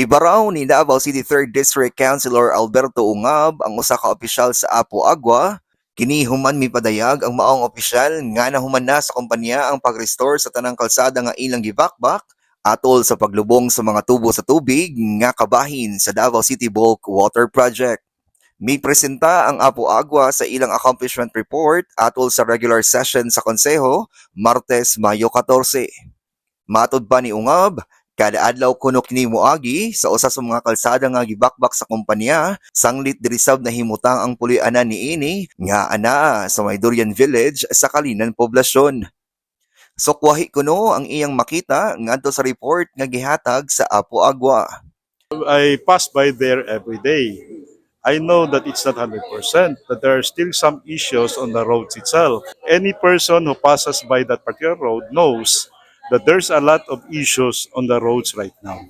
Gibaraw ni Davao City 3rd District Councilor Alberto Ungab ang usa ka opisyal sa Apo Agua kini human mipadayag ang maong opisyal nga nahuman na sa kumpanya ang pag-restore sa tanang kalsada nga ilang gibakbak atol sa paglubong sa mga tubo sa tubig nga kabahin sa Davao City Bulk Water Project. May presenta ang Apo Agua sa ilang accomplishment report atol sa regular session sa Konseho Martes, Mayo 14. Matod pa ni Ungab, kada adlaw kuno kini moagi sa usa sa mga kalsada nga gibakbak sa kumpanya, sanglit diri sab na himutang ang pulianan ni ini nga ana sa Maydurian Village sa Kalinan Poblasyon. Sukwahi kuno ang iyang makita ngadto sa report nga gihatag sa Apo Agua. I pass by there every day. I know that it's not 100%, that there are still some issues on the roads itself. Any person who passes by that particular road knows that there's a lot of issues on the roads right now.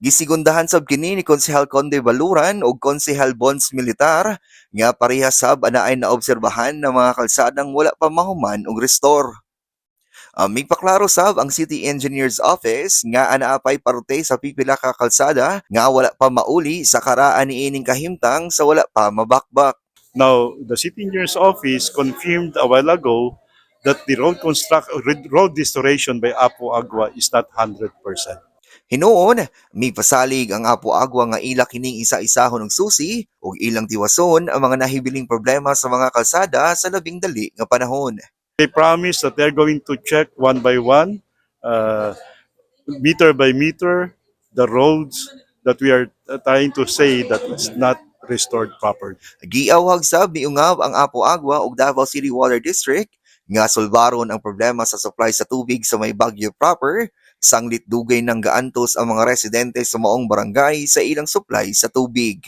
Gisigundahan sab kini ni Konsehal Conde Baluran ug Konsehal Bonds Militar nga parehas sab anaay naobserbahan ng mga kalsadang wala pa mahuman og restore. Uh, may paklaro sab ang City Engineer's Office nga anaapay parte sa pipila ka kalsada nga wala pa mauli sa karaan ni ining kahimtang sa wala pa mabakbak. Now, the city engineer's office confirmed a while ago that the road construct road restoration by Apo Agua is not 100%. Hinuon, may pasalig ang Apo Agwa nga ila kining isa-isahon ng susi ug ilang tiwason ang mga nahibiling problema sa mga kalsada sa labing dali nga panahon. They promise that they're going to check one by one, uh, meter by meter, the roads that we are trying to say that it's not restored properly. Giawhag sab ni Ungab ang Apo Agwa ug Davao City Water District nga sulbaron ang problema sa supply sa tubig sa may Bagyo proper, sanglit dugay ng gaantos ang mga residente sa maong barangay sa ilang supply sa tubig.